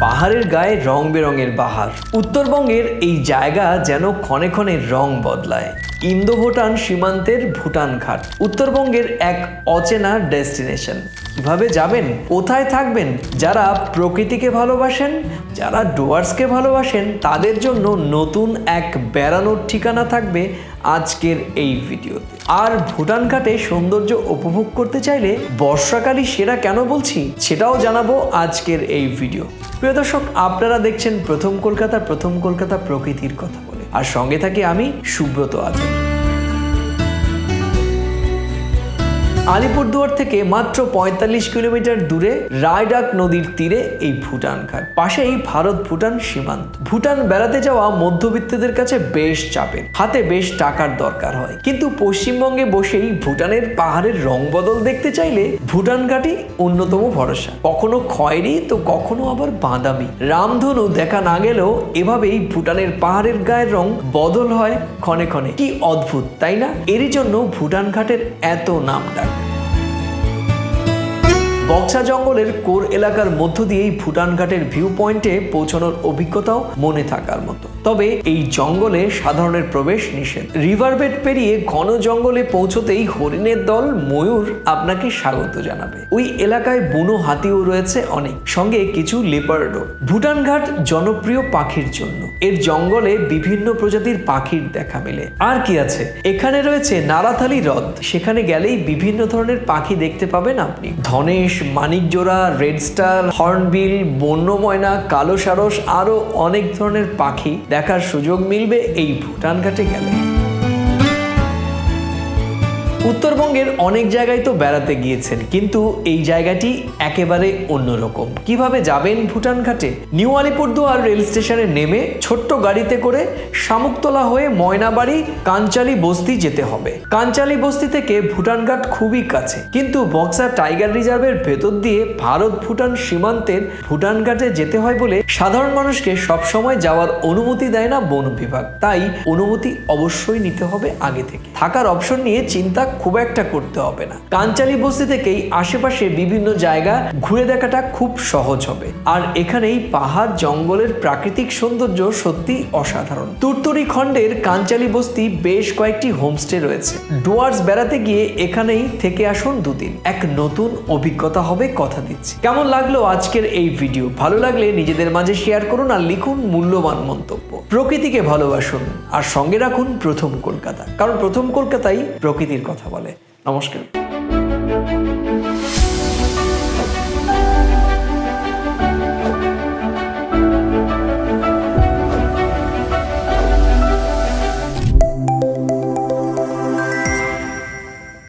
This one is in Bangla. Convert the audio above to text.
পাহাড়ের গায়ে রং বেরঙের বাহার। উত্তরবঙ্গের এই জায়গা যেন ক্ষণে ক্ষণে রং বদলায়। ইন্দো ভুটান সীমান্তের ভুটান ঘাট, উত্তরবঙ্গের এক অচেনা ডেস্টিনেশন। কীভাবে যাবেন, কোথায় থাকবেন, যারা প্রকৃতিকে ভালোবাসেন, যারা ডুয়ার্সকে ভালোবাসেন, তাদের জন্য নতুন এক বেড়ানোর ঠিকানা থাকবে আজকের এই ভিডিওতে। আর ভুটান ঘাটে সৌন্দর্য উপভোগ করতে চাইলে বর্ষাকালই সেরা কেন বলছি সেটাও জানাব আজকের এই ভিডিও। প্রিয় দর্শক, আপনারা দেখছেন প্রথম কলকাতা প্রথম কলকাতা প্রকৃতির কথা বলে। আর সঙ্গে থাকি আমি, সুব্রত আজ আলিপুরদুয়ার থেকে মাত্র পঁয়তাল্লিশ কিলোমিটার দূরে রায়ডাক নদীর তীরে এই ভুটান ঘাট। পাশেই ভারত ভুটান সীমান্ত। ভুটান বেড়াতে যাওয়া মধ্যবিত্তদের কাছে বেশ চাপের। হাতে বেশ টাকার দরকার হয়। কিন্তু পশ্চিমবঙ্গে বসেই ভুটানের পাহাড়ের রং বদল দেখতে চাইলে ভুটান ঘাটই অন্যতম ভরসা। কখনো খয়েরি, তো কখনো আবার বাদামি। রামধনু দেখা না গেলেও এভাবেই ভুটানের পাহাড়ের গায়ের রং বদল হয় ক্ষণে ক্ষণে। কি অদ্ভুত, তাই না? এরই জন্য ভুটান ঘাটের এত নাম ডাক বক্সা জঙ্গলের কোর এলাকার মধ্য দিয়েই ভুটান ঘাটের ভিউ পয়েন্টে পৌঁছানোর অভিজ্ঞতাও মনে থাকার মতো। তবে এই জঙ্গলে সাধারণের প্রবেশ নিষেধ। রিভারবেড পেরিয়ে ঘন জঙ্গলে পৌঁছতেই হরিণের দল ময়ূর আপনাকে স্বাগত জানাবে। ওই এলাকায় বুনো হাতিও রয়েছে অনেক। সঙ্গে কিছু লেপার্ডও ভুটান ঘাট জনপ্রিয় পাখির জন্য। এর জঙ্গলে বিভিন্ন প্রজাতির পাখির দেখা মেলে। আর কি আছে? এখানে রয়েছে নারাথালি হ্রদ। সেখানে গেলেই বিভিন্ন ধরনের পাখি দেখতে পাবেন আপনি। ধনেশ মানিকজোড়া, রেড স্টার, হর্নবিল, বন্যময়না, কালো সারস, আরও অনেক ধরনের পাখি দেখার সুযোগ মিলবে এই ভুটান ঘাটে গেলে। উত্তরবঙ্গের অনেক জায়গায় তো বেড়াতে গিয়েছেন, কিন্তু এই জায়গাটি একেবারে অন্যরকম। কীভাবে যাবেন ভুটান ঘাটে? নিউ আলিপুরদুয়ার রেল স্টেশনে নেমে ছোট্ট গাড়িতে করে শামুকতলা হয়ে ময়নাবাড়ি কাঞ্চালি বস্তি যেতে হবে। কাঞ্চালি বস্তি থেকে ভুটান ঘাট খুবই কাছে, কিন্তু বক্সা টাইগার রিজার্ভের ভেতর দিয়ে ভারত ভুটান সীমান্তের ভুটান ঘাটে যেতে হয় বলে সাধারণ মানুষকে সবসময় যাওয়ার অনুমতি দেয় না বন বিভাগ। তাই অনুমতি অবশ্যই নিতে হবে আগে থেকে। থাকার অপশন নিয়ে চিন্তা খুব একটা করতে হবে না। কাঞ্চালি বস্তি থেকেই আশেপাশে বিভিন্ন জায়গা ঘুরে দেখাটা খুব সহজ হবে। আর এখানেই পাহাড়, জঙ্গলের প্রাকৃতিক সৌন্দর্য সত্যি অসাধারণ। তুরতুরি খণ্ডের কাঞ্চালি বস্তি বেশ কয়েকটি হোমস্টে রয়েছে। ডুয়ার্স বেড়াতে গিয়ে এখানেই থেকে আসুন দুদিন। এক নতুন অভিজ্ঞতা হবে কথা দিচ্ছি। কেমন লাগল আজকের এই ভিডিও? ভালো লাগলে নিজেদের মাঝে শেয়ার করুন আর লিখুন মূল্যবান মন্তব্য। প্রকৃতিকে ভালোবাসুন আর সঙ্গে রাখুন প্রথম কলকাতা। কারণ প্রথম কলকাতাই প্রকৃতির কথা বলে। নমস্কার।